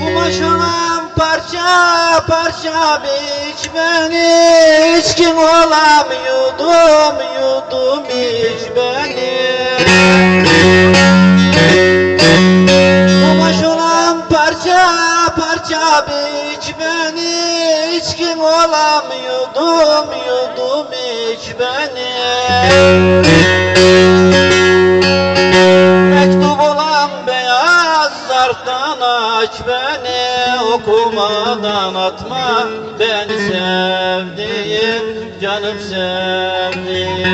Kumaş olan parça parça biç beni İçkin olam yudum yudum iç beni Kumaş olan parça parça biç beni İçkin olam yudum yudum iç beni beyaz zarftan aç beni Okumadan atma. Beni sevdiğim Canım sevdiğim.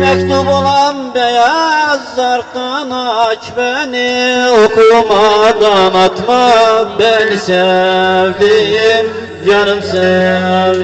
Mektup olan beyaz zarftan aç beni Okumadan atma. Beni sevdiğim Canım sevdiğim